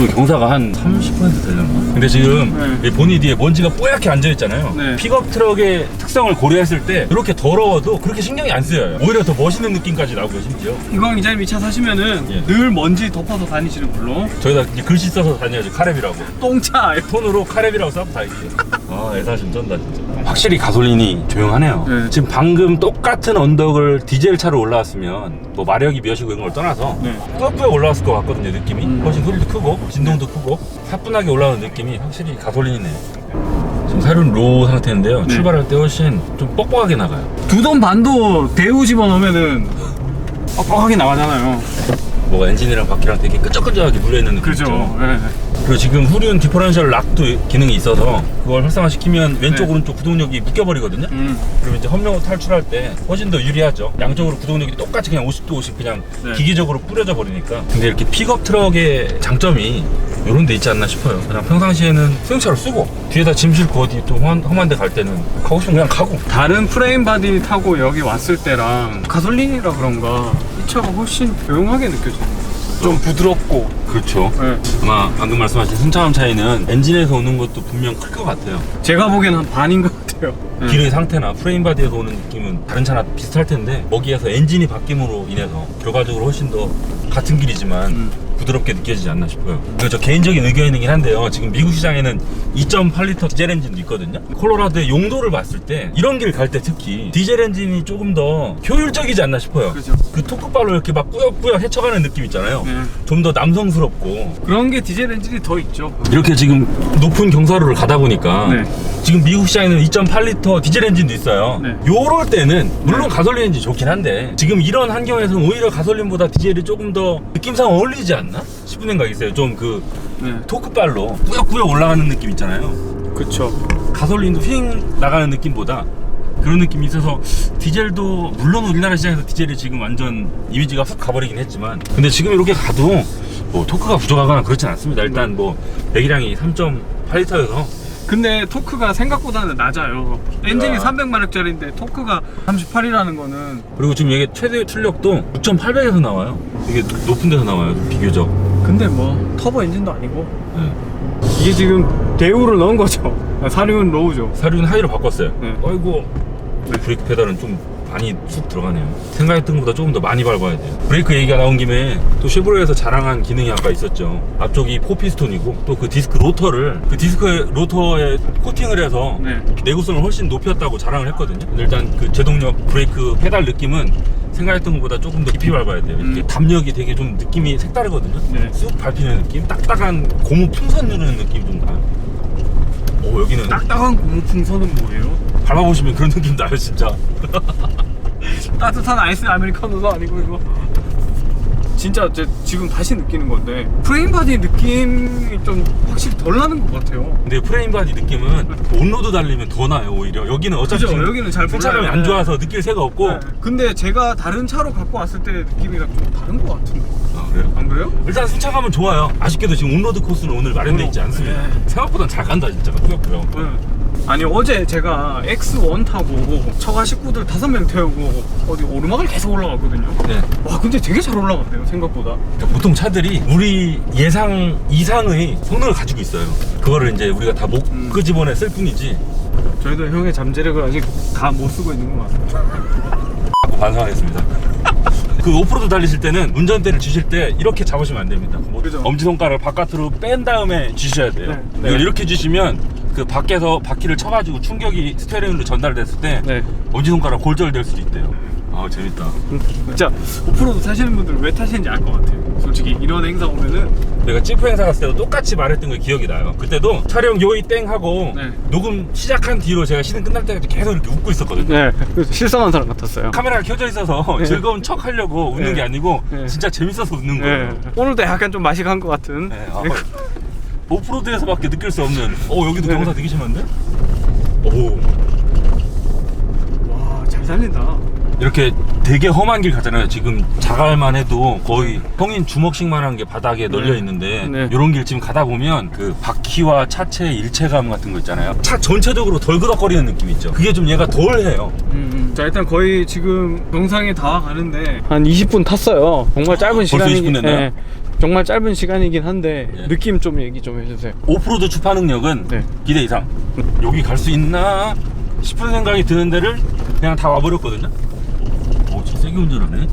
그 경사가 한 30% 되려나? 근데 지금 네. 이 보니 뒤에 먼지가 뽀얗게 앉아있잖아요. 네. 픽업 트럭의 특성을 고려했을 때 이렇게 더러워도 그렇게 신경이 안 쓰여요. 오히려 더 멋있는 느낌까지 나고요, 심지어. 이광 기자님 이 차 사시면은 예. 늘 먼지 덮어서 다니시는 걸로 저희가 이제 글씨 써서 다녀야지, 카랩이라고. 똥차 톤으로 카랩이라고 써도 다행이에요. 아, 애사심 쩐다, 진짜. 확실히 가솔린이 조용하네요. 네. 지금 방금 똑같은 언덕을 디젤 차로 올라왔으면 뭐 마력이 몇이고 이런 걸 떠나서 네. 꾸역꾸역 올라왔을 것 같거든요, 느낌이. 음. 훨씬 소리도 크고, 진동도 크고, 사뿐하게 올라오는 느낌이 확실히 가솔린이네요. 지금 사륜 로우 상태인데요. 네. 출발할 때 훨씬 좀 뻑뻑하게 나가요. 두 돈 반도 대우 집어넣으면은 뻑뻑하게 나가잖아요 뭐가 엔진이랑 바퀴랑 되게 끈적끈적하게 물려있는 느낌 그죠 있죠. 예. 그리고 지금 후륜 디퍼런셜 락도 기능이 있어서 그걸 활성화시키면 왼쪽 네. 오른쪽 구동력이 묶여버리거든요. 음. 그리고 이제 험령으로 탈출할 때 훨씬 더 유리하죠. 양쪽으로 구동력이 똑같이 그냥 50도 50 그냥 네. 기계적으로 뿌려져 버리니까. 근데 이렇게 픽업 트럭의 장점이 이런 데 있지 않나 싶어요. 그냥 평상시에는 승용차로 쓰고 뒤에다 짐 싣고 어디 또 험한, 험한 데갈 때는 가고 싶으면 그냥 가고. 다른 프레임 바디 타고 여기 왔을 때랑 가솔린이라 그런가 이 차가 훨씬 조용하게 같아요 좀 부드럽고 그렇죠. 예. 아마 방금 말씀하신 승차감 차이는 엔진에서 오는 것도 분명 클 것 같아요. 제가 보기엔 한 반인 것 같아요 예. 길의 상태나 프레임 바디에서 오는 느낌은 다른 차나 비슷할 텐데 거기에서 엔진이 바뀜으로 인해서 결과적으로 훨씬 더 같은 길이지만 음. 부드럽게 느껴지지 않나 싶어요. 그저 개인적인 의견이긴 한데요. 지금 미국 시장에는 2.8리터 디젤 엔진도 있거든요. 콜로라도의 용도를 봤을 때 이런 길 갈 때 특히 디젤 엔진이 조금 더 효율적이지 않나 싶어요. 그죠. 그 토크발로 이렇게 막 꾸역꾸역 헤쳐가는 느낌 있잖아요. 네. 좀 더 남성스럽고 그런 게 디젤 엔진이 더 있죠 이렇게 지금 높은 경사로를 가다 보니까 네. 지금 미국 시장에는 2.8리터 디젤 엔진도 있어요. 네. 요럴 때는 물론 네. 가솔린 엔진 좋긴 한데 지금 이런 환경에서는 오히려 가솔린보다 디젤이 조금 더 느낌상 어울리지 않나 싶은 생각이 있어요. 좀 그 네. 토크발로 꾸역꾸역 올라가는 느낌 있잖아요. 그쵸 가솔린도 휙 나가는 느낌보다 그런 느낌이 있어서 디젤도 물론 우리나라 시장에서 디젤이 지금 완전 이미지가 훅 가버리긴 했지만 근데 지금 이렇게 가도 뭐 토크가 부족하거나 그렇진 않습니다. 일단 뭐 배기량이 3.8리터여서 근데 토크가 생각보다는 낮아요 엔진이 야. 300마력짜리인데 토크가 38이라는 거는 그리고 지금 이게 최대 출력도 6,800에서 나와요. 이게 높은 데서 나와요. 비교적. 근데 뭐 터보 엔진도 아니고 네. 이게 지금 대우를 넣은 거죠 사륜 로우죠 사륜 하이로 바꿨어요. 네. 아이고 우리 브레이크 페달은 좀 많이 쑥 들어가네요. 생각했던 것보다 조금 더 많이 밟아야 돼요. 브레이크 얘기가 나온 김에 또 쉐보레에서 자랑한 기능이 아까 있었죠. 앞쪽이 포피스톤이고 또 그 디스크 로터를 그 디스크 로터에 코팅을 해서 네. 내구성을 훨씬 높였다고 자랑을 했거든요. 일단 그 제동력 브레이크 페달 느낌은 생각했던 것보다 조금 더 깊이 밟아야 돼요. 이게 음. 담력이 되게 좀 느낌이 색다르거든요. 네. 쑥 밟히는 느낌, 딱딱한 고무 풍선 누르는 느낌 좀 나요. 오 여기는 딱딱한 고무 풍선은 뭐예요? 밟아보시면 그런 느낌 나요 진짜. 따뜻한 아이스 아메리카노도 아니고 이거 진짜 제 지금 다시 느끼는 건데 프레임 바디 느낌이 좀 확실히 덜 나는 것 같아요 근데 프레임 바디 느낌은 온로드 달리면 더 나요 오히려 여기는 어차피 그죠, 지금 여기는 잘 승차감이 몰라요. 안 네. 좋아서 느낄 새가 없고 네. 근데 제가 다른 차로 갖고 왔을 때 느낌이랑 좀 다른 것 같은데 아, 그래요? 안 그래요? 일단 승차감은 좋아요 아쉽게도 지금 온로드 코스는 오늘 마련돼 있지 않습니다 네. 생각보다 잘 간다 진짜 꾸역꾸역 네. 아니 어제 제가 X1 타고 처가 식구들 다섯 명 태우고 어디 오르막을 계속 올라갔거든요. 네. 와 근데 되게 잘 올라갔네요 생각보다. 그러니까 보통 차들이 우리 예상 이상의 성능을 가지고 있어요. 그거를 이제 우리가 다 못 음. 끄집어냈을 뿐이지. 저희도 형의 잠재력을 아직 다 못 쓰고 있는 것 같아요 반성하겠습니다. 그 오프로드 달리실 때는 운전대를 쥐실 때 이렇게 잡으시면 안 됩니다. 뭐 그죠. 엄지손가락을 바깥으로 뺀 다음에 쥐셔야 돼요. 네, 이걸 네. 이렇게 쥐시면 그 밖에서 바퀴를 쳐가지고 충격이 스테어링으로 전달됐을 때 네. 엄지손가락 골절될 수도 있대요 아 재밌다 진짜 오프로드 타시는 분들 왜 타시는지 알 것 같아요. 솔직히 이런 행사 오면은 내가 찌프 행사 갔을 때도 똑같이 말했던 게 기억이 나요 그때도 촬영 요이 땡 하고 네. 녹음 시작한 뒤로 제가 시즌 끝날 때까지 계속 이렇게 웃고 있었거든요 네 그래서 실성한 사람 같았어요. 카메라가 켜져 있어서 네. 즐거운 척 하려고 웃는 네. 게 아니고 네. 진짜 재밌어서 웃는 거예요 네. 오늘도 약간 좀간것 같은. 네, 아, 오프로드에서밖에 느낄 수 없는 어 여기도 네. 경사 되게 심한데? 오 와 잘 살린다. 이렇게 되게 험한 길 가잖아요 지금 자갈만 해도 거의 성인 주먹씩만한 게 바닥에 널려 있는데 네. 이런 길 지금 가다 보면 그 바퀴와 차체의 일체감 같은 거 있잖아요 차 전체적으로 덜그덕거리는 느낌 있죠 그게 좀 얘가 덜해요 음, 음. 자 일단 거의 지금 정상에 다 가는데 한 20분 탔어요. 정말 짧은 벌써 시간이. 20분 됐나요? 정말 짧은 시간이긴 한데 예. 느낌 좀 얘기 좀 해주세요. 오프로드 주파 능력은 네. 기대 이상. 여기 갈 수 있나 싶은 생각이 드는 데를 그냥 다 와버렸거든요. 오, 진짜 세게 운전하네.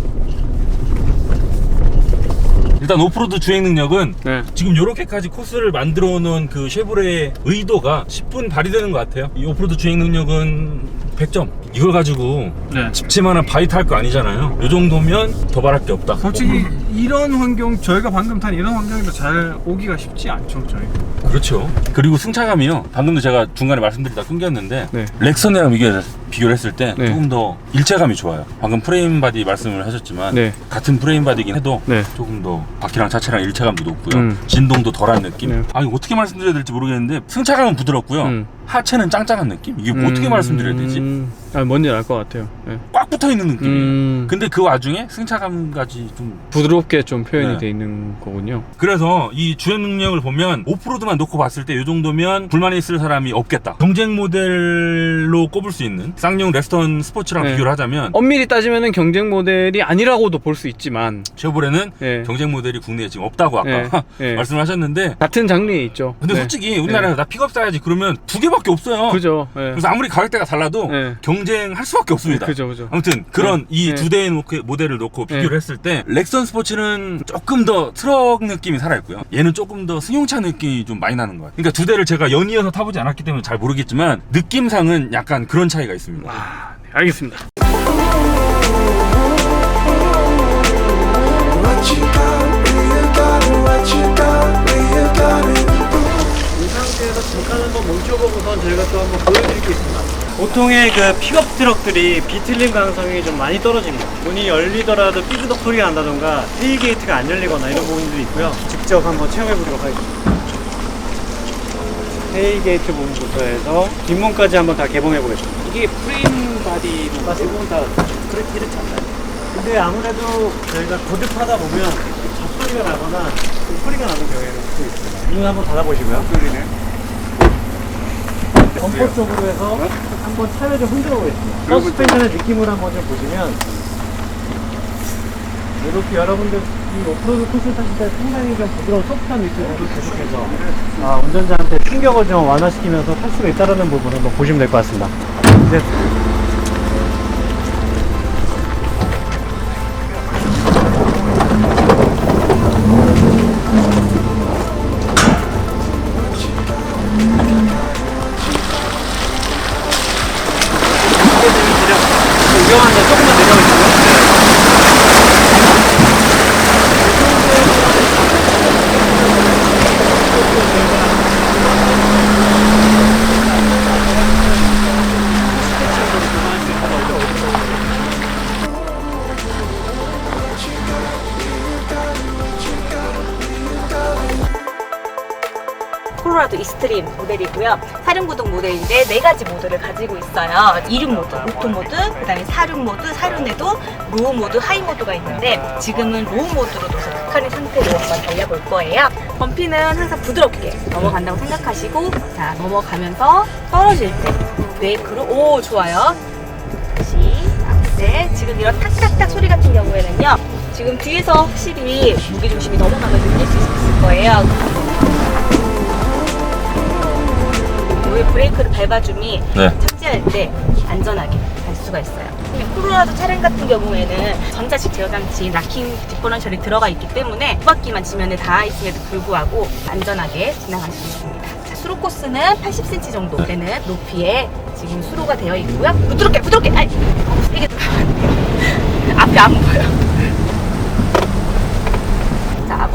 일단 오프로드 주행 능력은 네. 지금 이렇게까지 코스를 만들어 놓은 그 쉐보레의 의도가 10분 발휘되는 것 같아요. 이 오프로드 주행 능력은 100점. 이걸 가지고 네. 집치만한 바이트 할거 아니잖아요. 이 정도면 더 바랄 게 없다. 솔직히 이런 환경 저희가 방금 탄 이런 환경에도 잘 오기가 쉽지 않죠 저희. 그렇죠. 그리고 승차감이요. 방금도 제가 중간에 말씀드리다 끊겼는데 네. 렉선이랑 비교, 비교를 했을 때 네. 조금 더 일체감이 좋아요. 방금 프레임 바디 말씀을 하셨지만 네. 같은 프레임 바디긴 해도 네. 조금 더 바퀴랑 차체랑 일체감도 높고요. 음. 진동도 덜한 느낌. 네. 아니 어떻게 말씀드려야 될지 모르겠는데 승차감은 부드럽고요. 음. 하체는 짱짱한 느낌. 이게 뭐 어떻게 말씀드려야 되지? 음, 아, 뭔지 알 것 같아요. 네. 꽉 붙어 있는 느낌이에요. 음, 근데 그 와중에 승차감까지 좀 부드럽게 좀 표현이 네. 돼 있는 거군요. 그래서 이 주행 능력을 보면 오프로드만 놓고 봤을 때 이 정도면 불만이 있을 사람이 없겠다. 경쟁 모델로 꼽을 수 있는 쌍용 레스턴 스포츠랑 네. 비교를 하자면 엄밀히 따지면은 경쟁 모델이 아니라고도 볼 수 있지만 쉐보레는 네. 경쟁 모델이 국내에 지금 없다고 아까 네. 네. 말씀을 하셨는데 같은 장르에 있죠. 근데 네. 솔직히 우리나라에서 나 픽업 사야지 그러면 두 개밖에 없어요. 그죠. 네. 그래서 아무리 가격대가 달라도 네. 경쟁할 수밖에 없습니다. 그죠, 그죠. 아무튼 그런 네. 이 네. 두 대의 모델을 놓고 네. 비교를 했을 때 렉선 스포츠는 조금 더 트럭 느낌이 살아있고요. 얘는 조금 더 승용차 느낌이 좀 많이 나는 것 같아요. 그러니까 두 대를 제가 연이어서 타보지 않았기 때문에 잘 모르겠지만 느낌상은 약간 그런 차이가 있 습니다. 아, 네, 알겠습니다. 이 상태에서 잠깐 한번 멈춰보고선 저희가 또 한번. 보통의 그 픽업 트럭들이 비틀림 가능성이 좀 많이 떨어집니다. 문이 열리더라도 삐그덕 소리가 난다던가 테일게이트가 안 열리거나 이런 부분들이 있고요. 직접 한번 체험해보도록 하겠습니다. 테일게이트 부분부터 해서 뒷문까지 한번 다 개봉해 보겠습니다. 이게 프레임 바디로 대부분 다 그렇게 이렇지 않나요? 근데 아무래도 저희가 거듭하다 보면 잡소리가 나거나 좀 소리가 나는 경우가 또 있어요. 눈 한번 닫아보시고요. 소리네. 범퍼 쪽으로 해서 한번 차를 좀 흔들어 보겠습니다. 서스펜션의 느낌을 한번 좀 보시면 이렇게 여러분들 이 오프로드 코스 타실 때 상당히 좀 부드러운 소프트한 느낌으로 계속해서 아, 운전자한테 충격을 좀 완화시키면서 탈 수가 있다는 부분을 한번 보시면 될 것 같습니다. 이제 사륜구동 모델인데 네 가지 모드를 가지고 있어요. 이륜 모드, 오토 모드, 그다음에 사륜 모드, 사륜에도 로우 모드, 하이 모드가 있는데 지금은 로우 모드로 둬서 극한의 상태로 한번 달려볼 거예요. 범피는 항상 부드럽게 넘어간다고 생각하시고 자 넘어가면서 떨어질 때 브레이크로 오 좋아요. 다시 악셀 지금 이런 탁탁탁 소리 같은 경우에는요 지금 뒤에서 확실히 무게중심이 넘어가면 느낄 수 있을 거예요 브레이크를 밟아줌이 네. 착지할 때 안전하게 갈 수가 있어요. 코로라도 차량 같은 경우에는 전자식 제어 장치 락킹 디퍼런셜이 들어가 있기 때문에 바퀴만 지면에 닿아 있음에도 불구하고 안전하게 지나갈 수 있습니다. 자, 수로 코스는 80cm 정도 되는 높이에 지금 수로가 되어 있고요. 부드럽게 부드럽게! 아이! 돼요 앞이 안 보여. 자,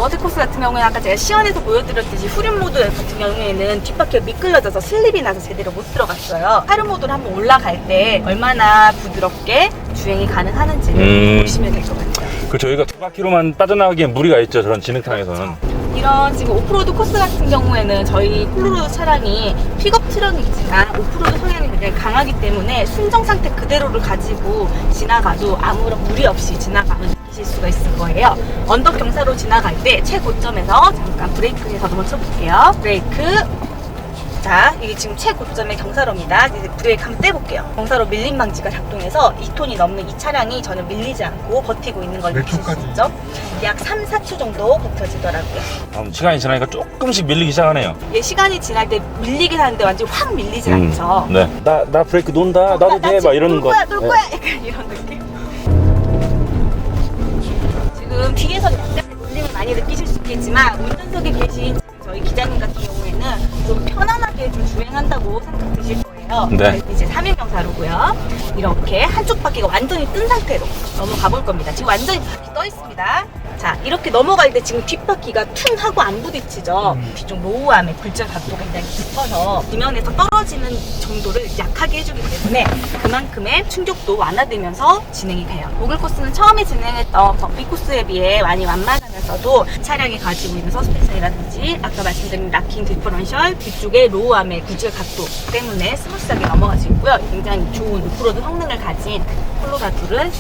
머드 코스 같은 경우에는 아까 제가 시연에서 보여드렸듯이 후륜 모드 같은 경우에는 뒷바퀴가 미끌려져서 슬립이 나서 제대로 못 들어갔어요. 하륜 모드로 한번 올라갈 때 얼마나 부드럽게 주행이 가능하는지를 음. 보시면 될 것 같아요. 그 저희가 두 바퀴로만 빠져나가기엔 무리가 있죠. 저런 진흙탕에서는. 이런 지금 오프로드 코스 같은 경우에는 저희 콜로로도 차량이 픽업 트럭이지만 오프로드 성향이 굉장히 강하기 때문에 순정 상태 그대로를 가지고 지나가도 아무런 무리 없이 지나가면 느끼실 수가 있을 거예요. 언덕 경사로 지나갈 때 최고점에서 잠깐 브레이크에서 한번 쳐볼게요. 브레이크 자, 이게 지금 최고점의 경사로입니다. 이제 브레이크 한번 떼볼게요. 경사로 밀림 방지가 작동해서 2톤이 넘는 이 차량이 전혀 밀리지 않고 버티고 있는 걸 느낄 수 있죠. 약 3, 4초 정도 버텨지더라고요. 다음 시간이 지나니까 조금씩 밀리기 시작하네요. 얘 시간이 지날 때 밀리긴 하는데 완전 확 밀리지 음. 않죠. 네. 나, 나 브레이크 논다. 나- 나도 나 돼. 지금 막 이러는 놀 거. 네. 거야, 놀 거야. 약간 이런 느낌. 지금 뒤에서 울림을 많이 느끼실 수 있겠지만 운전석에 계신 저희 기자님 같은 경우에는 좀 편안하게 좀 주행한다고 생각 드실 거예요. 네. 이제 3인 경사로고요. 이렇게 한쪽 바퀴가 완전히 뜬 상태로 넘어가 볼 겁니다. 지금 완전히 바퀴 떠 있습니다. 자, 이렇게 넘어갈 때 지금 뒷바퀴가 퉁 하고 안 부딪히죠. 뒤쪽 로우암의 굴절 각도가 굉장히 깊어서 지면에서 떨어지는 정도를 약하게 해주기 때문에 그만큼의 충격도 완화되면서 진행이 돼요. 고글 코스는 처음에 진행했던 덕비 코스에 비해 많이 완만하면서도 차량이 가지고 있는 서스펜션이라든지 아까 말씀드린 락킹 디퍼런셜 뒤쪽에 로우암의 굴절 각도 때문에 스무스하게 넘어갈 수 있고요. 굉장히 좋은 오프로드 성능을 가진 콜로라도를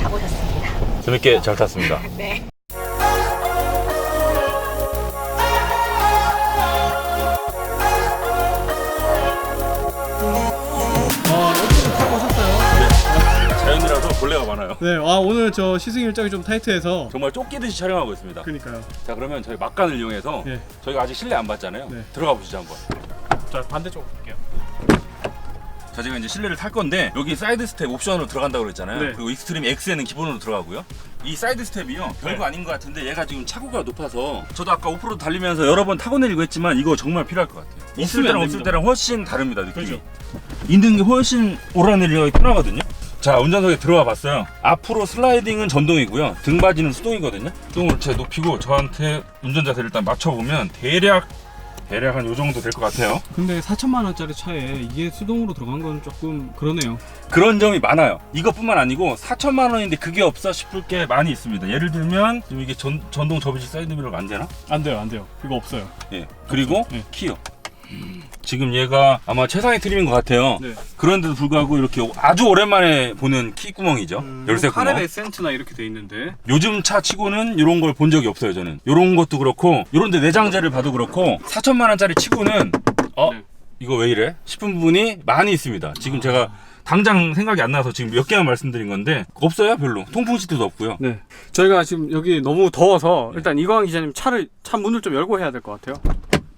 타보셨습니다. 재밌게 잘 탔습니다. 네. 많아요. 네, 아 오늘 저 시승 일정이 좀 타이트해서 정말 쫓기듯이 촬영하고 있습니다. 그니까요. 자 그러면 저희 막간을 이용해서 네. 저희가 아직 실내 안 봤잖아요. 네. 들어가 보시죠 한번. 자 반대쪽 볼게요. 자 제가 이제 실내를 탈 건데 여기 사이드 스텝 옵션으로 들어간다고 그랬잖아요. 네. 그리고 익스트림 X에는 기본으로 들어가고요. 이 사이드 스텝이요 별거 네. 아닌 것 같은데 얘가 지금 차고가 높아서 저도 아까 오프로드 달리면서 여러 번 타고 내리고 했지만 이거 정말 필요할 것 같아요. 있을 때랑 안 없을. 때랑 훨씬 다릅니다 느낌이. 그죠. 있는 게 훨씬 오르내리기 편하거든요. 자 운전석에 들어와 봤어요. 앞으로 슬라이딩은 전동이고요. 등받이는 수동이거든요. 수동을 제 높이고 저한테 운전자세를 일단 맞춰보면 대략 대략 한 요 정도 될 것 같아요. 근데 4천만 원짜리 차에 이게 수동으로 들어간 건 조금 그러네요. 그런 점이 많아요. 이것뿐만 아니고 4천만 원인데 그게 없어 싶을 게 많이 있습니다. 예를 들면 지금 이게 전, 전동 접이식 사이드 미러가 안 되나? 안 돼요, 안 돼요. 이거 없어요. 예. 그리고 네. 키어. 지금 얘가 아마 최상의 트림인 것 같아요. 네. 그런데도 불구하고 이렇게 아주 오랜만에 보는 키 구멍이죠. 열쇠 구멍. 8의 센트나 이렇게 돼 있는데. 요즘 차 치고는 이런 걸 본 적이 없어요. 저는 이런 것도 그렇고 이런데 내장재를 봐도 그렇고 4천만 원짜리 치고는 어 네. 이거 왜 이래 싶은 부분이 많이 있습니다. 지금 제가 당장 생각이 안 나서 지금 몇 개만 말씀드린 건데 없어요 별로 통풍 시트도 없고요. 네. 저희가 지금 여기 너무 더워서 일단 이광 기자님 차를 차 문을 좀 열고 해야 될 것 같아요.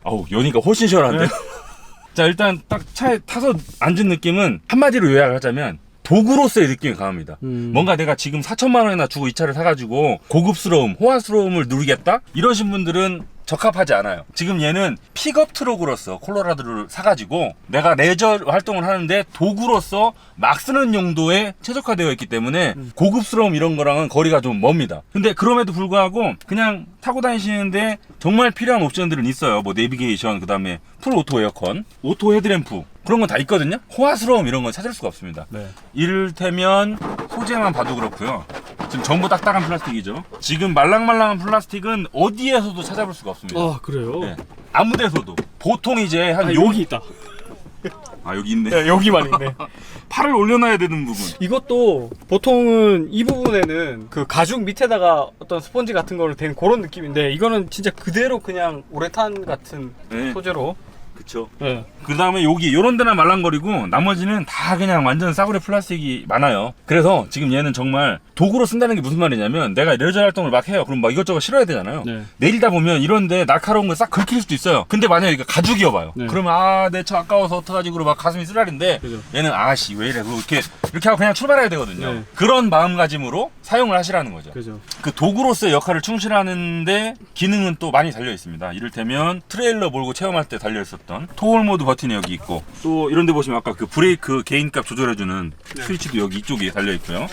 아우 연이가 훨씬 시원한데. 자 일단 딱 차에 타서 앉은 느낌은 한마디로 요약을 하자면 도구로서의 느낌이 강합니다. 음. 뭔가 내가 지금 4천만 원이나 주고 이 차를 사가지고 고급스러움, 호화스러움을 누리겠다? 이러신 분들은 적합하지 않아요. 지금 얘는 픽업 트럭으로서 콜로라도를 사가지고 내가 레저 활동을 하는데 도구로서 막 쓰는 용도에 최적화되어 있기 때문에 고급스러움 이런 거랑은 거리가 좀 멉니다. 근데 그럼에도 불구하고 그냥 타고 다니시는데 정말 필요한 옵션들은 있어요. 뭐 내비게이션, 그 다음에 풀 오토 에어컨, 오토 헤드램프 그런 건 다 있거든요. 호화스러움 이런 건 찾을 수가 없습니다. 네. 이를테면 소재만 봐도 그렇고요. 지금 전부 딱딱한 플라스틱이죠. 지금 말랑말랑한 플라스틱은 어디에서도 찾아볼 수가 없습니다. 아 그래요? 네. 아무 데서도 보통 이제 한 아, 요... 여기 있다. 아 여기 있네. 네, 여기만 있네. 팔을 올려놔야 되는 부분. 이것도 보통은 이 부분에는 그 가죽 밑에다가 어떤 스펀지 같은 거를 댄 그런 느낌인데 이거는 진짜 그대로 그냥 우레탄 같은 네. 소재로. 그쵸. 네. 그 다음에 여기 요런 데나 말랑거리고 나머지는 다 그냥 완전 싸구려 플라스틱이 많아요. 그래서 지금 얘는 정말 도구로 쓴다는 게 무슨 말이냐면 내가 레저 활동을 막 해요. 그럼 막 이것저것 실어야 되잖아요. 네. 내리다 보면 이런데 날카로운 걸 싹 긁힐 수도 있어요. 근데 만약에 이거 가죽이어봐요. 네. 그러면 아 내 차 아까워서 어떡하지 그러고 막 가슴이 쓰라린데 그죠. 얘는 아씨 왜 이래 그리고 이렇게 이렇게 하고 그냥 출발해야 되거든요. 네. 그런 마음가짐으로 사용을 하시라는 거죠. 그죠. 그 도구로서의 역할을 충실하는데 기능은 또 많이 달려 있습니다. 이를테면 트레일러 몰고 체험할 때 달려 있었던 토홀 모드 버튼이 여기 있고 또 이런 데 보시면 아까 그 브레이크 개인값 조절해주는 스위치도 여기 이쪽에 달려 있고요.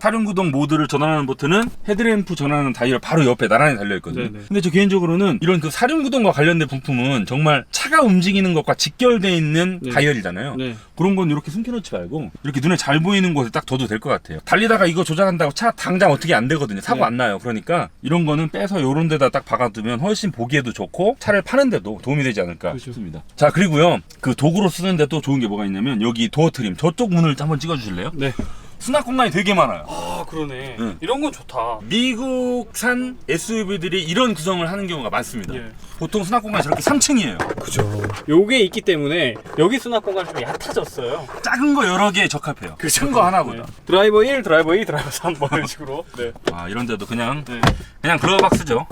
사륜구동 모드를 전환하는 버튼은 헤드램프 전환하는 다이얼 바로 옆에 나란히 달려 있거든요. 네네. 근데 저 개인적으로는 이런 그 사륜구동과 관련된 부품은 정말 차가 움직이는 것과 직결되어 있는 네. 다이얼이잖아요. 네. 그런 건 이렇게 숨겨놓지 말고 이렇게 눈에 잘 보이는 곳에 딱 둬도 될 것 같아요. 달리다가 이거 조작한다고 차 당장 어떻게 안 되거든요. 사고 네. 안 나요. 그러니까 이런 거는 빼서 요런 데다 딱 박아두면 훨씬 보기에도 좋고 차를 파는데도 도움이 되지 않을까 그렇죠. 싶습니다. 자 그리고요 그 도구로 쓰는데 또 좋은 게 뭐가 있냐면 여기 도어 트림 저쪽 문을 한번 찍어주실래요? 네. 수납 공간이 되게 많아요. 아 그러네. 응. 이런 건 좋다. 미국산 SUV들이 이런 구성을 하는 경우가 많습니다. 예. 보통 수납 공간이 저렇게 3층이에요. 그죠. 요게 있기 때문에 여기 수납 공간이 좀 얕아졌어요. 작은 거 여러 개에 적합해요. 큰 거 하나보다. 네. 드라이버 1, 드라이버 2, 드라이버 3 뭐 이런 식으로. 네. 아 이런 데도 그냥 네. 그냥 글러박스죠.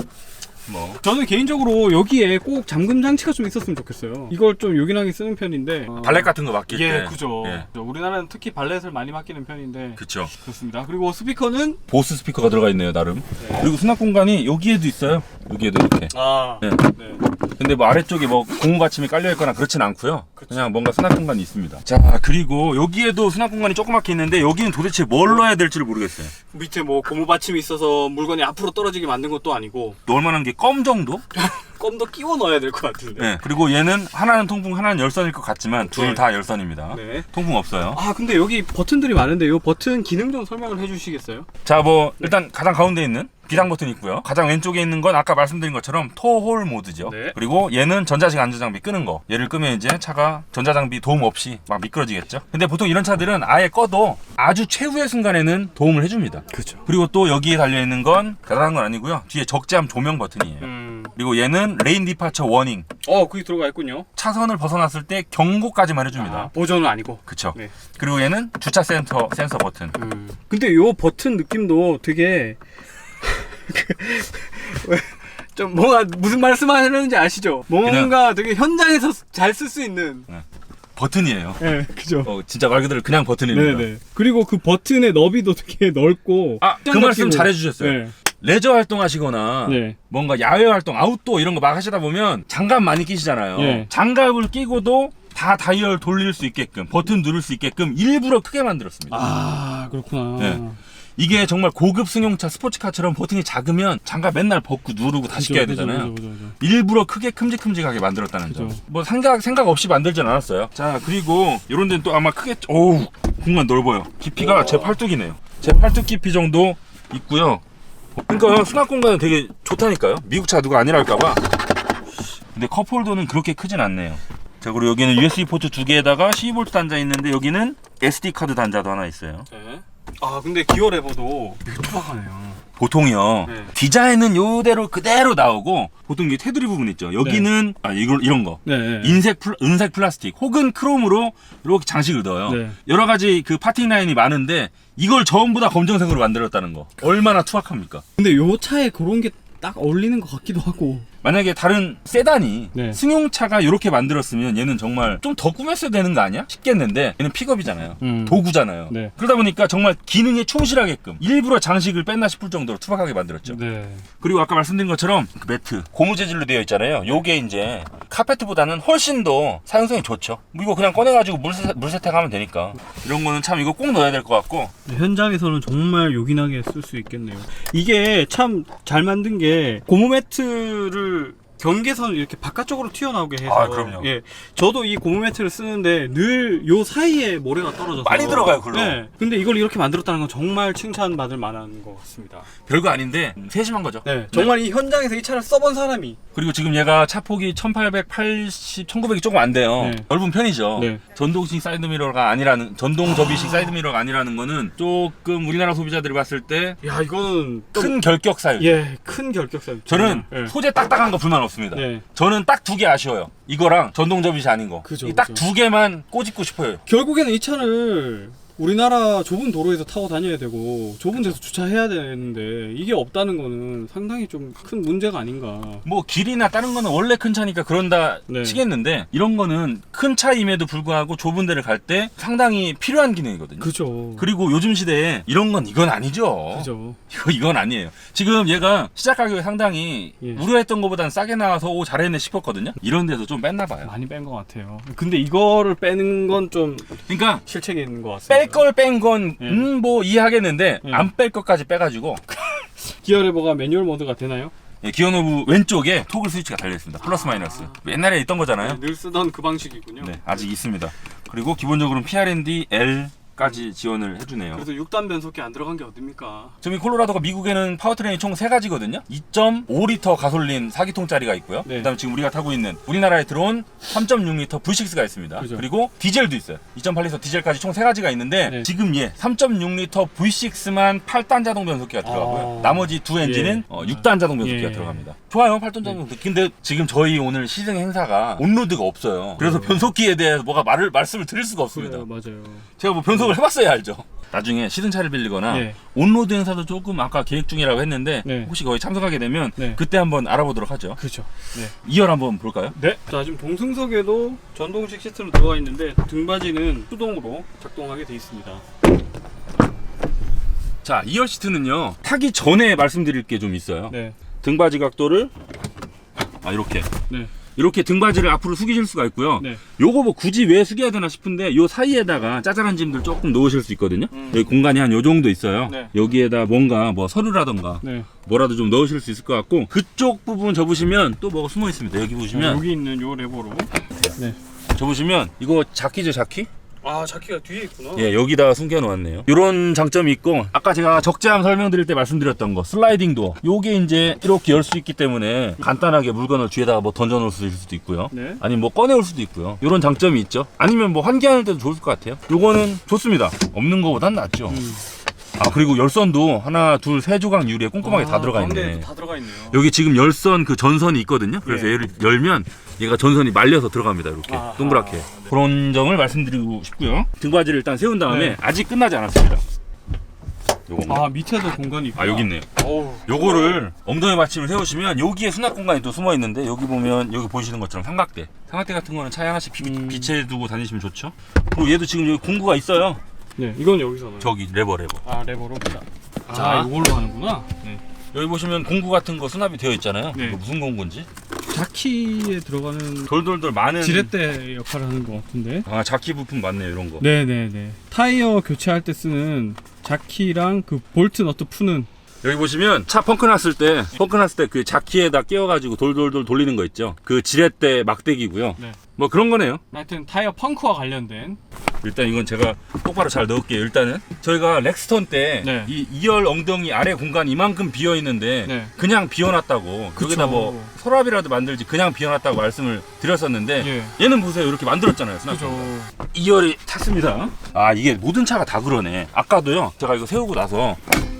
뭐 저는 개인적으로 여기에 꼭 잠금 장치가 좀 있었으면 좋겠어요. 이걸 좀 요긴하게 쓰는 편인데. 발렛 같은 거 맡길 예, 때. 그죠. 예. 우리나라는 특히 발렛을 많이 맡기는 편인데. 그쵸. 그렇습니다. 그리고 스피커는 보스 스피커가 들어가 있네요 나름. 그리고 수납 공간이 여기에도 있어요. 여기에도 이렇게. 아, 네. 네. 근데 뭐 아래쪽에 뭐 고무 받침이 깔려 있거나 그렇진 않고요. 그냥 뭔가 수납 공간이 있습니다. 자 그리고 여기에도 수납 공간이 조그맣게 있는데 여기는 도대체 뭘 넣어야 될지를 모르겠어요. 밑에 뭐 고무 받침이 있어서 물건이 앞으로 떨어지게 만든 것도 아니고 넣을 만한 게 껌 정도? 껌더 끼워 넣어야 될 것 같은데. 네. 그리고 얘는 하나는 통풍, 하나는 열선일 것 같지만 둘 네. 다 열선입니다. 네. 통풍 없어요. 아 근데 여기 버튼들이 많은데 이 버튼 기능 좀 설명을 해주시겠어요? 자, 뭐 일단 가장 가운데 있는 비상 버튼 있고요. 가장 왼쪽에 있는 건 아까 말씀드린 것처럼 토홀 모드죠. 네. 그리고 얘는 전자식 안전장비 끄는 거. 얘를 끄면 이제 차가 전자장비 도움 없이 막 미끄러지겠죠. 근데 보통 이런 차들은 아예 꺼도 아주 최후의 순간에는 도움을 해줍니다. 그렇죠. 그리고 또 여기에 달려 있는 건 대단한 건 아니고요. 뒤에 적재함 조명 버튼이에요. 음. 그리고 얘는 레인 디파처 워닝. 어 그게 들어가 있군요. 차선을 벗어났을 때 경고까지만 해줍니다. 아, 보조는 아니고. 그쵸. 네. 그리고 얘는 주차 센터 센서 버튼. 음. 근데 요 버튼 느낌도 되게 좀 뭔가 무슨 말씀하시는지 아시죠? 뭔가 되게 현장에서 잘 쓸 수 있는. 버튼이에요. 네, 그죠. 어, 진짜 말 그대로 그냥 버튼입니다. 네네. 그리고 그 버튼의 너비도 되게 넓고. 아, 그 말씀 잘해 주셨어요. 네. 레저 활동하시거나 네. 뭔가 야외 활동, 아웃도어 이런 거 막 하시다 보면 장갑 많이 끼시잖아요. 예. 장갑을 끼고도 다 다이얼 돌릴 수 있게끔 버튼 누를 수 있게끔 일부러 크게 만들었습니다. 아 그렇구나. 네. 이게 정말 고급 승용차 스포츠카처럼 버튼이 작으면 장갑 맨날 벗고 누르고 다시 껴야 되잖아요. 그죠, 그죠, 그죠. 일부러 크게 큼직큼직하게 만들었다는 점. 그죠. 뭐 생각 생각 없이 만들진 않았어요. 자 그리고 이런 데는 또 아마 크게 오우 공간 넓어요. 깊이가 제 팔뚝이네요. 제 팔뚝 깊이 정도 있고요. 그러니까 수납 공간은 되게 좋다니까요. 미국 차 누가 아니랄까봐. 근데 컵홀더는 그렇게 크진 않네요. 자 그리고 여기는 USB 포트 두 개에다가 12V 단자 있는데 여기는 SD 카드 단자도 하나 있어요. 네. 아 근데 기어 레버도 되게 투박하네요. 보통이요 네. 디자인은 요대로 그대로 나오고 보통 이게 테두리 부분 있죠. 여기는 아 이걸 이런 거 네. 인색 플, 은색 플라스틱 혹은 크롬으로 이렇게 장식을 넣어요. 네. 여러 가지 그 파팅 라인이 많은데 이걸 전부 다 검정색으로 만들었다는 거 얼마나 투박합니까? 근데 요 차에 그런 게 딱 어울리는 것 같기도 하고. 만약에 다른 세단이 네. 승용차가 이렇게 만들었으면 얘는 정말 좀 더 꾸몄어야 되는 거 아니야? 싶겠는데 얘는 픽업이잖아요. 음. 도구잖아요. 네. 그러다 보니까 정말 기능에 충실하게끔 일부러 장식을 뺐나 싶을 정도로 투박하게 만들었죠. 네. 그리고 아까 말씀드린 것처럼 그 매트 고무 재질로 되어 있잖아요. 요게 이제 카페트보다는 훨씬 더 사용성이 좋죠. 뭐 이거 그냥 꺼내가지고 물, 세, 물 세탁하면 되니까 이런 거는 참 이거 꼭 넣어야 될 것 같고 네, 현장에서는 정말 요긴하게 쓸 수 있겠네요. 이게 참 잘 만든 게 고무 매트를 ー。 경계선을 이렇게 바깥쪽으로 튀어나오게 해서 아, 그럼요. 예, 저도 이 고무 매트를 쓰는데 늘 요 사이에 모래가 떨어져서 많이 들어가요, 글로. 네. 근데 이걸 이렇게 만들었다는 건 정말 칭찬받을 만한 것 같습니다. 별거 아닌데 세심한 거죠. 네, 정말 이 현장에서 이 차를 써본 사람이 그리고 지금 얘가 차 폭이 1880, 1900이 조금 안 돼요. 네. 넓은 편이죠. 네. 전동식 사이드 미러가 아니라는 전동 접이식 사이드 미러가 아니라는 거는 조금 우리나라 소비자들이 봤을 때 큰 야 이거는 좀- 결격 사유. 예, 큰 결격사. 저는 예. 소재 딱딱한 거 불만 없 습니다. 네. 저는 딱 두 개 아쉬워요. 이거랑 전동 접이식 아닌 거. 그죠, 딱 그죠. 두 개만 꼬집고 싶어요. 결국에는 이 차를 우리나라 좁은 도로에서 타고 다녀야 되고 좁은 데서 주차해야 되는데 이게 없다는 거는 상당히 좀 큰 문제가 아닌가. 뭐 길이나 다른 거는 원래 큰 차니까 그런다 네. 치겠는데 이런 거는 큰 차임에도 불구하고 좁은 데를 갈 때 상당히 필요한 기능이거든요. 그죠. 그리고 요즘 시대에 이런 건 이건 아니죠. 그죠. 이거 이건 아니에요. 지금 얘가 시작 가격이 상당히 예. 우려했던 것보다는 싸게 나와서 오 잘했네 싶었거든요. 이런 데서 좀 뺐나 봐요. 많이 뺀 것 같아요. 근데 이거를 빼는 건 좀 그러니까 실책이 있는 것 같습니다. 뺄 걸 뺀건 예. 음뭐 이해하겠는데 예. 안 뺄 것까지 빼가지고 기어 레버가 매뉴얼 모드가 되나요? 예, 기어 노브 왼쪽에 토글 스위치가 달려 있습니다. 플러스 마이너스. 옛날에 있던 거잖아요. 늘 쓰던 그 방식이군요. 네, 아직 있습니다. 그리고 기본적으로 는 PRND L 까지 지원을 해주네요. 그래서 6단 변속기 안 들어간 게 어딥니까? 지금 이 콜로라도가 미국에는 파워트레인이 총세 가지거든요. 2.5리터 가솔린 4기통짜리가 있고요. 네. 그다음에 지금 우리가 타고 있는 우리나라에 들어온 3.6리터 V6가 있습니다. 그죠. 그리고 디젤도 있어요. 2.8리터 디젤까지 총세 가지가 있는데 네. 지금 얘 3.6리터 V6만 8단 자동 변속기가 들어가고요. 아. 나머지 두 엔진은 예. 어, 6단 자동 변속기가 예. 들어갑니다. 좋아요, 8단 자동 변속기. 근데 지금 저희 오늘 시승 행사가 온로드가 없어요. 그래서 변속기에 대해서 뭐가 말을 말씀을 드릴 수가 없습니다. 그래요, 맞아요. 제가 뭐 변속 을 해봤어야 알죠. 나중에 시승차를 빌리거나 네. 온로드 행사도 조금 아까 계획 중이라고 했는데 네. 혹시 거기 참석하게 되면 네. 그때 한번 알아보도록 하죠. 그렇죠. 네. 2열 한번 볼까요? 네. 자, 지금 동승석에도 전동식 시스템 들어가 있는데 등받이는 수동으로 작동하게 돼 있습니다. 자, 2열 시트는요. 타기 전에 말씀드릴 게 좀 있어요. 네. 등받이 각도를 아 이렇게 네. 이렇게 등받이를 앞으로 숙이실 수가 있고요. 네. 요거 뭐 굳이 왜 숙여야 되나 싶은데 요 사이에다가 짜잘한 짐들 조금 넣으실 수 있거든요. 음. 여기 공간이 한 요 정도 있어요. 네. 여기에다 뭔가 뭐 서류라던가 네. 뭐라도 좀 넣으실 수 있을 것 같고 그쪽 부분 접으시면 또 뭐가 숨어 있습니다. 여기 보시면 여기 있는 요 레버로. 네. 접으시면 이거 자키죠 자키? 아, 자키가 뒤에 있구나. 예 여기다가 숨겨 놓았네요. 이런 장점이 있고 아까 제가 적재함 설명드릴 때 말씀드렸던 거 슬라이딩 도어 요게 이제 이렇게 열 수 있기 때문에 간단하게 물건을 뒤에다가 뭐 던져 놓을 수 있을 수도 있고요. 네. 아니면 뭐 꺼내올 수도 있고요. 이런 장점이 있죠. 아니면 뭐 환기하는 데도 좋을 것 같아요. 요거는 좋습니다. 없는 거보단 낫죠. 음. 아 그리고 열선도 하나 둘 세 조각 유리에 꼼꼼하게 다 들어가 있네. 다 들어가 있네요. 여기 지금 열선 그 전선이 있거든요. 그래서 예. 얘를 열면 얘가 전선이 말려서 들어갑니다. 이렇게 아하. 동그랗게. 그런 점을 말씀드리고 싶고요. 등받이를 일단 세운 다음에 네. 아직 끝나지 않았습니다. 요겁니다. 아, 밑에도 공간이 있구나. 아 여기 있네요. 어우. 요거를 엉덩이 받침을 세우시면 여기에 수납 공간이 또 숨어 있는데 여기 보면 여기 보시는 것처럼 삼각대. 삼각대 같은 거는 차에 하나씩 비, 음. 비치해 두고 다니시면 좋죠. 그리고 얘도 지금 여기 공구가 있어요. 네, 이건 여기서 넣어요. 저기 레버 레버. 아, 레버로. 아, 자. 이걸로 하는구나. 네. 여기 보시면 공구 같은 거 수납이 되어 있잖아요. 네. 이거 무슨 공구인지. 자키에 들어가는 돌돌돌 많은 지렛대 역할을 하는 것 같은데. 아 자키 부품 많네요 이런 거. 네네네. 타이어 교체할 때 쓰는 자키랑 그 볼트 너트 푸는 여기 보시면 차 펑크 났을 때 펑크 났을 때 그 자키에다 끼워가지고 돌돌돌 돌리는 거 있죠. 그 지렛대 막대기고요. 네. 뭐 그런 거네요. 하여튼 타이어 펑크와 관련된 일단 이건 제가 똑바로 잘 넣을게요. 일단은 저희가 렉스턴 때 네. 이 2열 엉덩이 아래 공간 이만큼 비어 있는데 네. 그냥 비워놨다고 그쵸. 여기다 뭐 서랍이라도 만들지 그냥 비워놨다고 말씀을 드렸었는데 예. 얘는 보세요 이렇게 만들었잖아요. 그죠. 2열이 탔습니다. 아 이게 모든 차가 다 그러네. 아까도요. 제가 이거 세우고 나서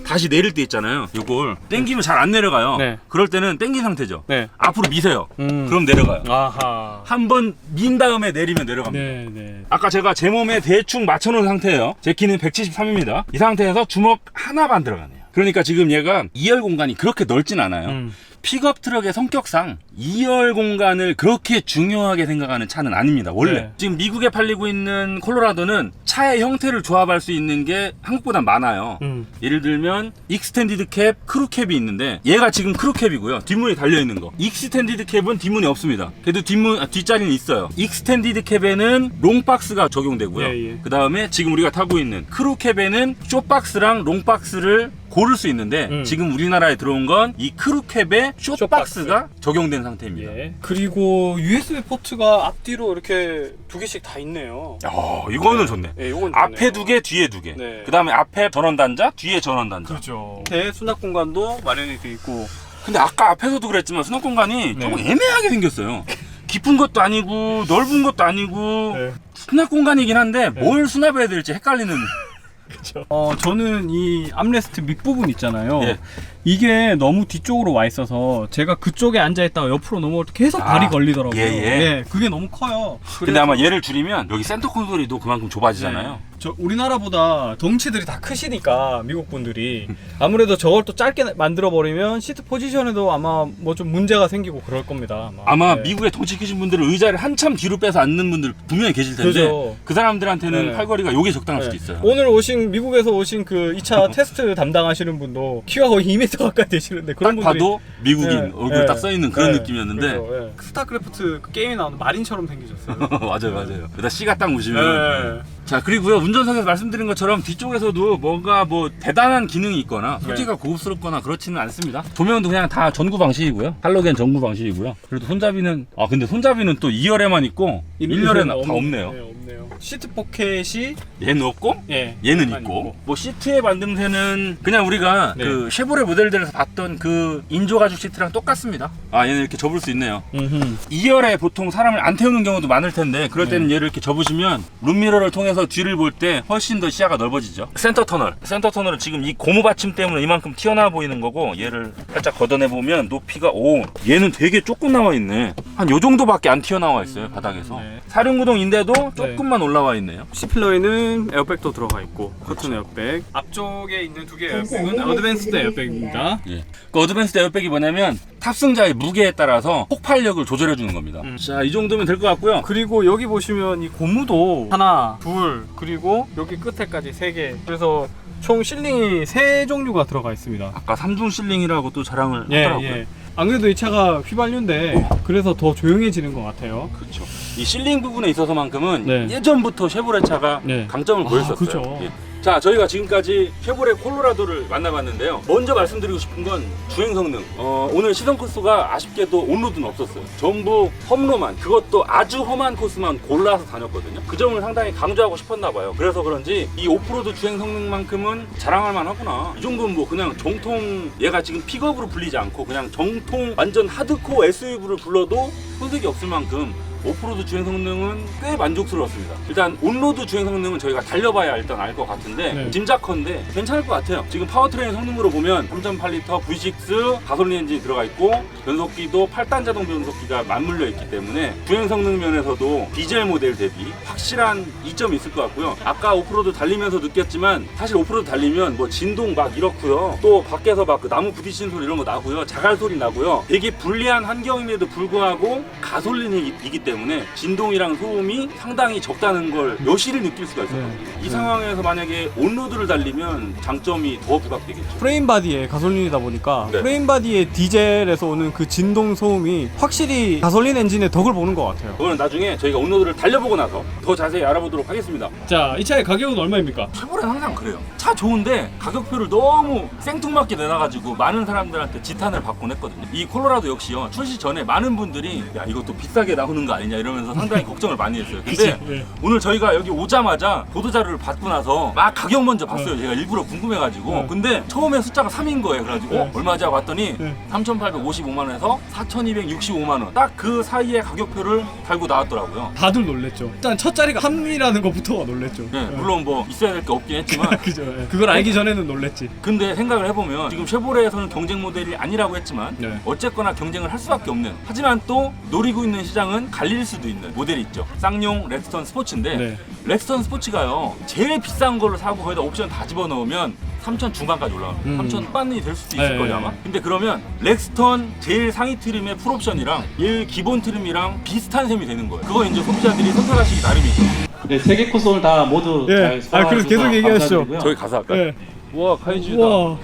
다시 내릴 때 있잖아요. 이걸 땡기면 잘 안 내려가요. 네. 그럴 때는 땡긴 상태죠. 네. 앞으로 미세요. 음. 그럼 내려가요. 아하. 한 번 민 다음에 내리면 내려갑니다. 네 네. 아까 제가 제 몸에 대충 맞춰놓은 상태예요. 제 키는 173입니다. 이 상태에서 주먹 하나 반 들어가네요. 그러니까 지금 얘가 2열 공간이 그렇게 넓진 않아요. 음. 픽업 트럭의 성격상 2열 공간을 그렇게 중요하게 생각하는 차는 아닙니다. 원래 네. 지금 미국에 팔리고 있는 콜로라도는 차의 형태를 조합할 수 있는 게 한국보단 많아요. 음. 예를 들면 익스텐디드 캡, 크루 캡이 있는데 얘가 지금 크루 캡이고요. 뒷문이 달려 있는 거. 익스텐디드 캡은 뒷문이 없습니다. 그래도 뒷문 아, 뒷자리는 있어요. 익스텐디드 캡에는 롱박스가 적용되고요. 예, 예. 그 다음에 지금 우리가 타고 있는 크루 캡에는 쇼박스랑 롱박스를 고를 수 있는데 음. 지금 우리나라에 들어온 건 이 크루 캡에 쇼박스가 적용된 상태입니다. 예. 그리고 USB 포트가 앞뒤로 이렇게 두 개씩 다 있네요. 야, 이거는 좋네. 예, 요건 앞에 좋네요. 두 개, 뒤에 두 개. 네. 그 다음에 앞에 전원 단자, 뒤에 전원 단자. 그렇죠. 대 수납 공간도 마련이 돼 있고. 근데 아까 앞에서도 그랬지만 수납 공간이 네. 조금 애매하게 생겼어요. 깊은 것도 아니고 넓은 것도 아니고 네. 수납 공간이긴 한데 뭘 수납해야 될지 헷갈리는. 어, 저는 이 암레스트 밑부분 있잖아요. 예. 이게 너무 뒤쪽으로 와 있어서 제가 그쪽에 앉아 있다가 옆으로 넘어올 때 계속 아, 발이 걸리더라고요. 예, 예. 네, 그게 너무 커요. 근데 아마 얘를 줄이면 여기 센터 콘솔이 도 그만큼 좁아지잖아요. 네. 저 우리나라보다 덩치들이 다 크시니까 미국 분들이 아무래도 저걸 또 짧게 만들어 버리면 시트 포지션에도 아마 뭐 좀 문제가 생기고 그럴 겁니다. 아마, 아마 네. 미국에 덩치 크신 분들은 의자를 한참 뒤로 빼서 앉는 분들 분명히 계실 텐데 그죠. 그 사람들한테는 네. 팔걸이가 요게 적당할 네. 수도 있어요. 오늘 오신 미국에서 오신 그 2차 테스트 담당하시는 분도 키가 거의 2m 가까이 되시는데 그런 딱 분들이 봐도 미국인 네, 얼굴 네, 딱써 있는 그런 네, 느낌이었는데 그렇죠, 예. 스타크래프트 그 게임에 나오는 마린처럼 생기셨어요. 맞아요, 맞아요. 그다 씨가 딱 오시면 네. 자 그리고요 운전석에서 말씀드린 것처럼 뒤쪽에서도 뭔가 뭐 대단한 기능이 있거나 소지가 고급스럽거나 그렇지는 않습니다. 조명도 그냥 다 전구 방식이고요. 할로겐 전구 방식이고요. 그래도 손잡이는 아 근데 손잡이는 또 2열에만 있고 1열에는 다 없네요. 네, 없네요. 시트 포켓이 얘는 없고 예. 얘는 약간 있고. 뭐 시트의 만듦새는 그냥 우리가 네. 그 쉐보레 모델들에서 봤던 그 인조 가죽 시트랑 똑같습니다. 아 얘는 이렇게 접을 수 있네요. 음흠. 2열에 보통 사람을 안 태우는 경우도 많을 텐데 그럴 때는 얘를 이렇게 접으시면 룸미러를 통해서 뒤를 볼 때 훨씬 더 시야가 넓어지죠. 센터 터널. 센터 터널은 지금 이 고무 받침 때문에 이만큼 튀어나와 보이는 거고 얘를 살짝 걷어내 보면 높이가 오 얘는 되게 조금 나와 있네. 한 요 정도밖에 안 튀어나와 있어요 바닥에서. 네. 사륜구동인데도 조금만 올라 와 있네요. C필러에는 에어백도 들어가 있고 커튼 에어백. 앞쪽에 있는 두 개의 에어백은 어드밴스드 에어백입니다. 예. 그 어드밴스드 에어백이 뭐냐면 탑승자의 무게에 따라서 폭발력을 조절해 주는 겁니다. 음. 자 이 정도면 될 것 같고요. 그리고 여기 보시면 이 고무도 하나 둘 그리고 여기 끝에까지 세 개. 그래서 총 실링이 세 종류가 들어가 있습니다. 아까 삼중 실링이라고 또 자랑을 예, 하더라고요. 예. 안 그래도 이 차가 휘발유인데 그래서 더 조용해지는 것 같아요 그렇죠. 이 실링 부분에 있어서만큼은 네. 예전부터 쉐보레 차가 네. 강점을 아, 보였었어요. 그죠. 예. 자, 저희가 지금까지 쉐보레 콜로라도를 만나봤는데요. 먼저 말씀드리고 싶은 건 주행 성능. 어, 오늘 시선 코스가 아쉽게도 온로드는 없었어요. 전부 험로만, 그것도 아주 험한 코스만 골라서 다녔거든요. 그 점을 상당히 강조하고 싶었나 봐요. 그래서 그런지 이 오프로드 주행 성능만큼은 자랑할 만하구나. 이 정도는 뭐 그냥 정통 얘가 지금 픽업으로 불리지 않고 그냥 정통 완전 하드코어 SUV를 불러도 손색이 없을 만큼 오프로드 주행 성능은 꽤 만족스러웠습니다. 일단 온로드 주행 성능은 저희가 달려봐야 일단 알 것 같은데 네. 짐작컨대 괜찮을 것 같아요. 지금 파워트레인 성능으로 보면 3.8L V6 가솔린 엔진이 들어가 있고 변속기도 8단 자동 변속기가 맞물려 있기 때문에 주행 성능 면에서도 디젤 모델 대비 확실한 이점이 있을 것 같고요. 아까 오프로드 달리면서 느꼈지만 사실 오프로드 달리면 뭐 진동 막 이렇고요. 또 밖에서 막 그 나무 부딪히는 소리 이런 거 나고요. 자갈 소리 나고요. 되게 불리한 환경임에도 불구하고 가솔린이기 때문에 진동이랑 소음이 상당히 적다는 걸 여실히 느낄 수가 있어요. 이 상황에서 만약에 온로드를 달리면 장점이 더 부각되겠죠. 프레임 바디에 가솔린이다 보니까 네. 프레임 바디에 디젤에서 오는 그 진동 소음이 확실히 가솔린 엔진의 덕을 보는 것 같아요 그거는 나중에 저희가 온로드를 달려보고 나서 더 자세히 알아보도록 하겠습니다. 자 이 차의 가격은 얼마입니까? 쉐보레는 항상 그래요. 차 좋은데 가격표를 너무 생뚱맞게 내놔가지고 많은 사람들한테 지탄을 받곤 했거든요. 이 콜로라도 역시요. 출시 전에 많은 분들이 야 이것도 비싸게 나오는 거 아니 냐 이러면서 상당히 걱정을 많이 했어요. 근데 네. 오늘 저희가 여기 오자마자 보도 자료를 받고 나서 막 가격 먼저 봤어요. 제가 일부러 궁금해가지고. 네. 근데 처음에 숫자가 3인 거예요. 그래가지고 네. 어, 얼마지 하고 봤더니 네. 3,855만 원에서 4,265만 원. 딱 그 사이에 가격표를 달고 나왔더라고요. 다들 놀랬죠 일단 첫 자리가 3이라는 것부터가 놀랬죠 네, 물론 뭐 있어야 될 게 없긴 했지만 그죠 예. 그걸 알기 전에는 놀랬지 근데 생각을 해보면 지금 쉐보레에서는 경쟁 모델이 아니라고 했지만 네. 어쨌거나 경쟁을 할 수밖에 없는 하지만 또 노리고 있는 시장은 갈릴 수도 있는 모델이 있죠 쌍용 렉스턴 스포츠인데 네. 렉스턴 스포츠가요 제일 비싼 걸로 사고 거기다 옵션 다 집어넣으면 3천 중간까지 올라갑니다 음. 3천 반이 될 수도 있을 네, 거예요 네, 아마 네. 근데 그러면 렉스턴 제일 상위 트림의 풀옵션이랑 얘 기본 트림이랑 비슷한 셈이 되는 거예요 그거 이제 소비자들이 선택하시기 나름이죠 네, 세개 코스 오늘 다 모두 예. 잘 아, 그래서 계속 얘기하시죠. 감사드리고요. 저희 가서 할까요? 네. 와 카이지다 우와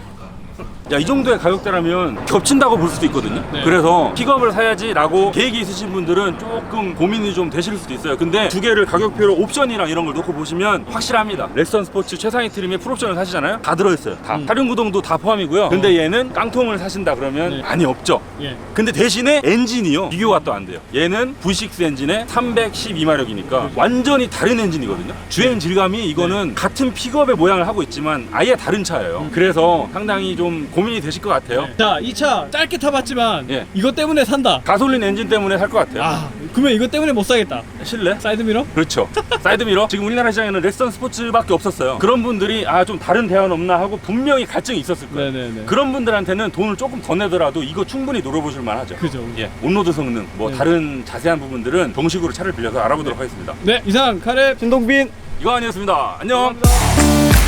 야 이 정도의 가격대라면 겹친다고 볼 수도 있거든요. 네. 그래서 픽업을 사야지 라고 계획이 있으신 분들은 조금 고민이 좀 되실 수도 있어요. 근데 두 개를 가격표로 옵션이랑 이런 걸 놓고 보시면 확실합니다. 렉선 스포츠 최상위 트림의 풀옵션을 사시잖아요? 다 들어있어요. 다. 음. 사륜 구동도 다 포함이고요. 근데 얘는 깡통을 사신다 그러면 네. 많이 없죠? 예. 근데 대신에 엔진이요. 비교가 또 안 돼요. 얘는 V6 엔진에 312마력이니까 완전히 다른 엔진이거든요. 주행 질감이 이거는 같은 픽업의 모양을 하고 있지만 아예 다른 차예요. 그래서 상당히 좀 고민이 되실 것 같아요 자, 이 차 짧게 타봤지만 예. 이것 때문에 산다. 가솔린 엔진 때문에 살 것 같아요 아, 그러면 이것 때문에 못 사겠다. 실내? 사이드미러? 그렇죠 사이드미러 지금 우리나라 시장에는 렉선 스포츠밖에 없었어요 그런 분들이 아 좀 다른 대안 없나 하고 분명히 갈증이 있었을 거예요 네네네. 그런 분들한테는 돈을 조금 더 내더라도 이거 충분히 노려보실 만하죠 그죠. 예, 온로드 성능, 뭐 네. 다른 자세한 부분들은 정식으로 차를 빌려서 알아보도록 하겠습니다. 네, 이상 카레 진동빈 이거 아니었습니다. 안녕. 감사합니다.